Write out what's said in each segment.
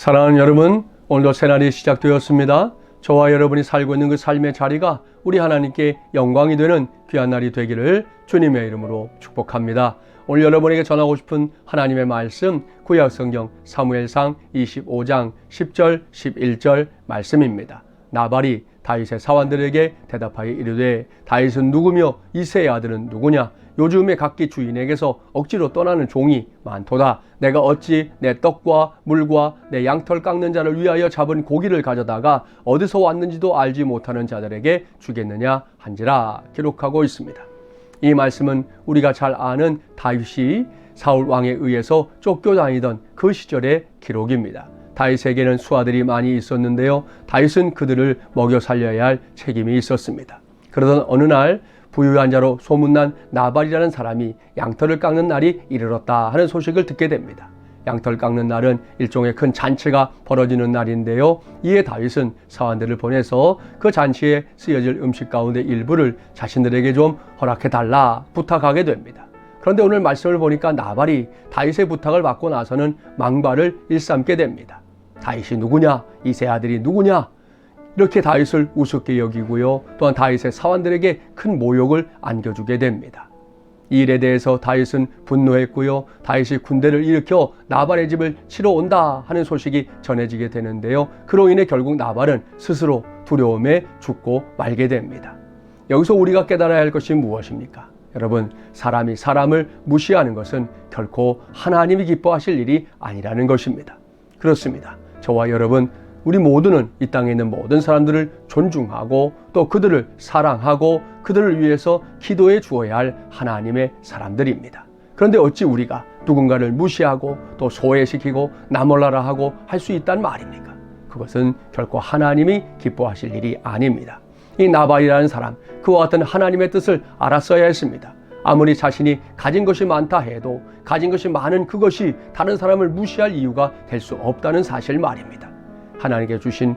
사랑하는 여러분, 오늘도 새날이 시작되었습니다. 저와 여러분이 살고 있는 그 삶의 자리가 우리 하나님께 영광이 되는 귀한 날이 되기를 주님의 이름으로 축복합니다. 오늘 여러분에게 전하고 싶은 하나님의 말씀 구약 성경 사무엘상 25장 10절 11절 말씀입니다. 나발이 다윗의 사환들에게 대답하여 이르되 다윗은 누구며 이세의 아들은 누구냐 요즘에 각기 주인에게서 억지로 떠나는 종이 많도다. 내가 어찌 내 떡과 물과 내 양털 깎는 자를 위하여 잡은 고기를 가져다가 어디서 왔는지도 알지 못하는 자들에게 주겠느냐 한지라 기록하고 있습니다. 이 말씀은 우리가 잘 아는 다윗이 사울 왕에 의해서 쫓겨다니던 그 시절의 기록입니다. 다윗에게는 수하들이 많이 있었는데요. 다윗은 그들을 먹여 살려야 할 책임이 있었습니다. 그러던 어느 날 부유한 자로 소문난 나발이라는 사람이 양털을 깎는 날이 이르렀다 하는 소식을 듣게 됩니다. 양털 깎는 날은 일종의 큰 잔치가 벌어지는 날인데요. 이에 다윗은 사환들을 보내서 그 잔치에 쓰여질 음식 가운데 일부를 자신들에게 좀 허락해 달라 부탁하게 됩니다. 그런데 오늘 말씀을 보니까 나발이 다윗의 부탁을 받고 나서는 망발을 일삼게 됩니다. 다윗이 누구냐? 이세 아들이 누구냐? 이렇게 다윗을 우습게 여기고요. 또한 다윗의 사환들에게 큰 모욕을 안겨주게 됩니다. 이 일에 대해서 다윗은 분노했고요. 다윗이 군대를 일으켜 나발의 집을 치러 온다 하는 소식이 전해지게 되는데요. 그로 인해 결국 나발은 스스로 두려움에 죽고 말게 됩니다. 여기서 우리가 깨달아야 할 것이 무엇입니까? 여러분, 사람이 사람을 무시하는 것은 결코 하나님이 기뻐하실 일이 아니라는 것입니다. 그렇습니다. 저와 여러분, 우리 모두는 이 땅에 있는 모든 사람들을 존중하고 또 그들을 사랑하고 그들을 위해서 기도해 주어야 할 하나님의 사람들입니다. 그런데 어찌 우리가 누군가를 무시하고 또 소외시키고 나몰라라 하고 할 수 있단 말입니까? 그것은 결코 하나님이 기뻐하실 일이 아닙니다. 이 나발이라는 사람, 그와 같은 하나님의 뜻을 알았어야 했습니다. 아무리 자신이 가진 것이 많다 해도 가진 것이 많은 그것이 다른 사람을 무시할 이유가 될 수 없다는 사실 말입니다. 하나님께 주신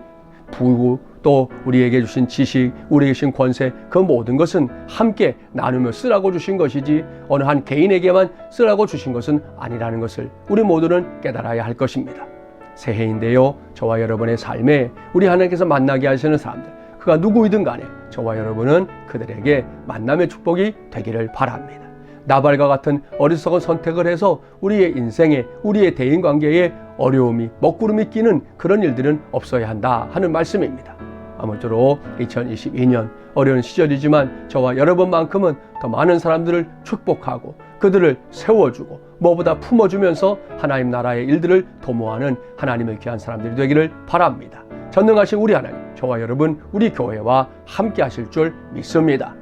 부고 또 우리에게 주신 지식, 우리에게 주신 권세, 그 모든 것은 함께 나누며 쓰라고 주신 것이지 어느 한 개인에게만 쓰라고 주신 것은 아니라는 것을 우리 모두는 깨달아야 할 것입니다. 새해인데요. 저와 여러분의 삶에 우리 하나님께서 만나게 하시는 사람들, 그가 누구이든 간에 저와 여러분은 그들에게 만남의 축복이 되기를 바랍니다. 나발과 같은 어리석은 선택을 해서 우리의 인생에 우리의 대인 관계에 어려움이 먹구름이 끼는 그런 일들은 없어야 한다 하는 말씀입니다. 아무쪼록 2022년 어려운 시절이지만 저와 여러분만큼은 더 많은 사람들을 축복하고 그들을 세워주고 무엇보다 품어주면서 하나님 나라의 일들을 도모하는 하나님의 귀한 사람들이 되기를 바랍니다. 전능하신 우리 하나님, 저와 여러분, 우리 교회와 함께 하실 줄 믿습니다.